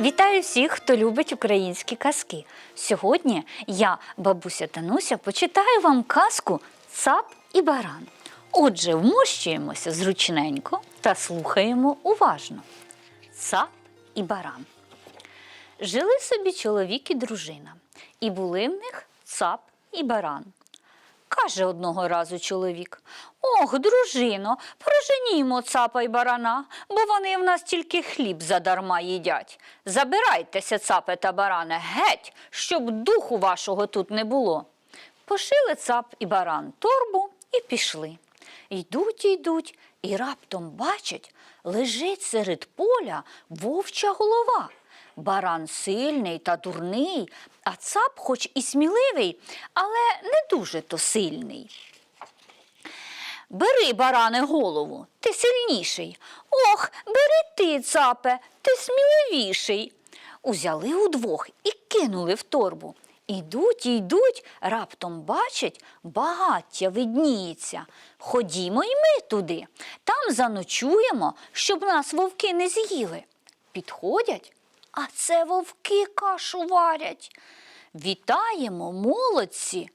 Вітаю всіх, хто любить українські казки. Сьогодні я, бабуся Тануся, почитаю вам казку Цап і баран. Отже, вмощуємося зручненько та слухаємо уважно. Цап і баран. Жили собі чоловік і дружина, і були в них цап і баран. Каже одного разу чоловік: Ох, дружино, проженімо цапа й барана, бо вони в нас тільки хліб задарма їдять. Забирайтеся, цапе та баране, геть, щоб духу вашого тут не було. Пошили цап і баран торбу і пішли. Йдуть, йдуть, і раптом бачать, лежить серед поля вовча голова. Баран сильний та дурний, а цап, хоч і сміливий, але не дуже то сильний. Бери, баране, голову, ти сильніший. Ох, бери ти, цапе, ти сміливіший. Узяли удвох і кинули в торбу. Ідуть, йдуть, раптом бачать, багаття видніється. Ходімо й ми туди. Там заночуємо, щоб нас вовки не з'їли. Підходять, а це вовки кашу варять. Вітаємо, молодці.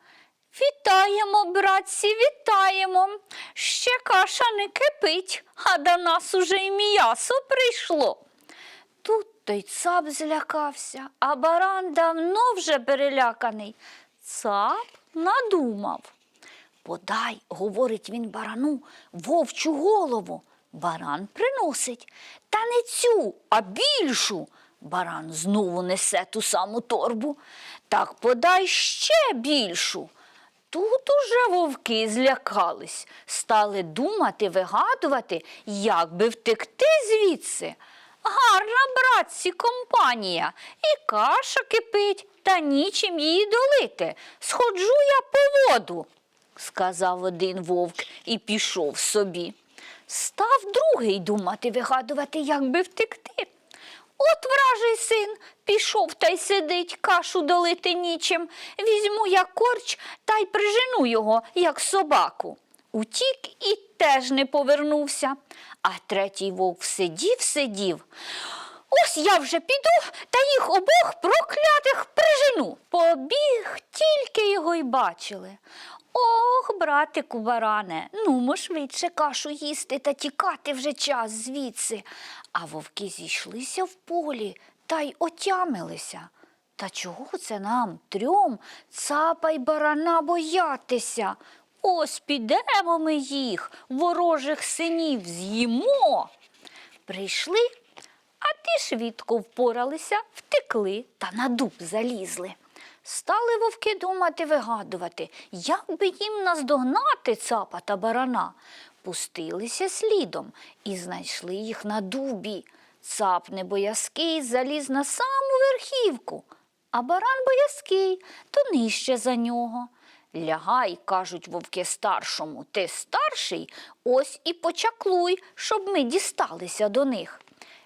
Вітаємо, братці, вітаємо. Ще каша не кипить, а до нас уже й м'ясо прийшло. Тут той цап злякався, а баран давно вже переляканий. Цап надумав. Подай, говорить він барану, вовчу голову. Баран приносить. Та не цю, а більшу. Баран знову несе ту саму торбу. Так подай ще більшу. Тут уже вовки злякались, стали думати, вигадувати, як би втекти звідси. Гарна, братці, компанія, і каша кипить, та нічим її долити. Сходжу я по воду, сказав один вовк і пішов собі. Став другий думати, вигадувати, як би втекти. От вражий син пішов та й сидить, кашу долити нічим. Візьму я корч та й прижену його, як собаку. Утік і теж не повернувся. А третій вовк сидів, сидів. Ось я вже піду та їх обох проклятих прижену. Побіг, тільки його й бачили. Ох, братику баране, нумо швидше кашу їсти та тікати вже час звідси. А вовки зійшлися в полі та й отямилися. Та чого це нам, трьом, цапа й барана боятися? Ось підемо ми їх, ворожих синів, з'їмо. Прийшли, а ті швидко впоралися, втекли та на дуб залізли. Стали вовки думати, вигадувати, як би їм наздогнати цапа та барана. Пустилися слідом і знайшли їх на дубі. Цап небоязкий заліз на саму верхівку, а баран боязкий, то нижче за нього. Лягай, кажуть вовки старшому, ти старший, ось і почаклуй, щоб ми дісталися до них.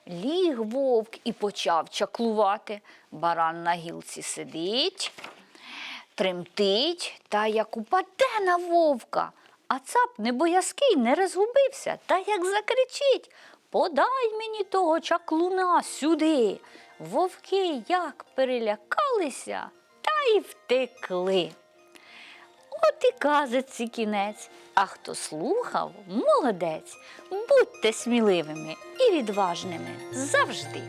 Ліг вовк і почав чаклувати. Баран на гілці сидить, тремтить та як упаде на вовка. А цап небоязкий не розгубився та як закричить Подай мені того чаклуна сюди. Вовки як перелякалися та й втекли. От і казиці кінець. А хто слухав, молодець. Будьте сміливими і відважними завжди.